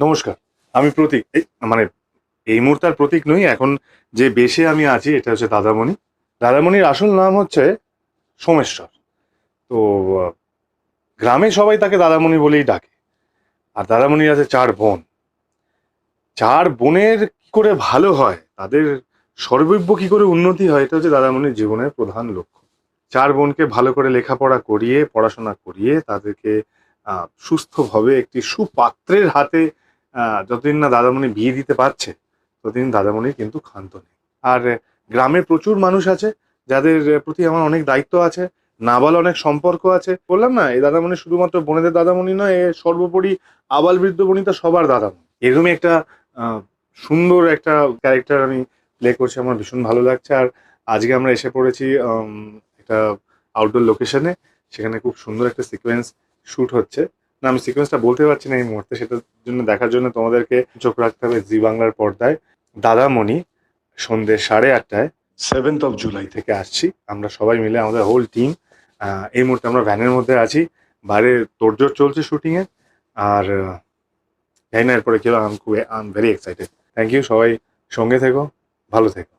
নমস্কার, আমি প্রতীক। মানে এই মুহূর্তে আর প্রতীক নই, এখন যে বেশে আমি আছি, এটা হচ্ছে দাদামণি। দাদামণির আসল নাম হচ্ছে সোমেশ্বর। তো গ্রামে সবাই তাকে দাদামণি বলেই ডাকে। আর দাদামণির আছে চার বোন। চার বোনের কি করে ভালো হয়? তাদের সর্বৈব কি করে উন্নতি হয়? এটা হচ্ছে দাদামণির জীবনের প্রধান লক্ষ্য। চার বোনকে ভালো করে লেখাপড়া করিয়ে, পড়াশোনা করিয়ে তাদেরকে সুস্থভাবে একটি সুপাত্রের হাতে যতদিন না দাদামণি বিয়ে দিতে পারছে, ততদিন দাদামণির কিন্তু ক্ষান্ত নেই। আর গ্রামে প্রচুর মানুষ আছে, যাদের প্রতি আমার অনেক দায়িত্ব আছে নাবাল অনেক সম্পর্ক আছে। বললাম না, এই দাদামণি শুধুমাত্র বোনেদের দাদামণি নয়, এ সর্বোপরি আবাল বৃদ্ধ বনিতা সবার দাদামণি। এরকমই একটা সুন্দর একটা ক্যারেক্টার আমি প্লে করছি, আমার ভীষণ ভালো লাগছে। আর আজকে আমরা এসে পড়েছি একটা আউটডোর লোকেশনে সেখানে খুব সুন্দর একটা সিকোয়েন্স শুট হচ্ছে। না, আমি সিকোয়েন্সটা বলতে পারছি না এই মুহূর্তে, সেটার জন্য দেখার জন্য তোমাদেরকে চোখ রাখতে হবে জি বাংলার পর্দায়। দাদামণি সন্ধ্যে সাড়ে আটটায় সেভেন্থ অফ জুলাই থেকে আসছি। আমরা সবাই মিলে, আমাদের হোল টিম এই মুহূর্তে আমরা ভ্যানের মধ্যে আছি। বাইরে তোড়জোড় চলছে শুটিংয়ে আর জানি না, এরপরে খুব I am very excited thank you সবাই সঙ্গে থেকো, ভালো থেকো।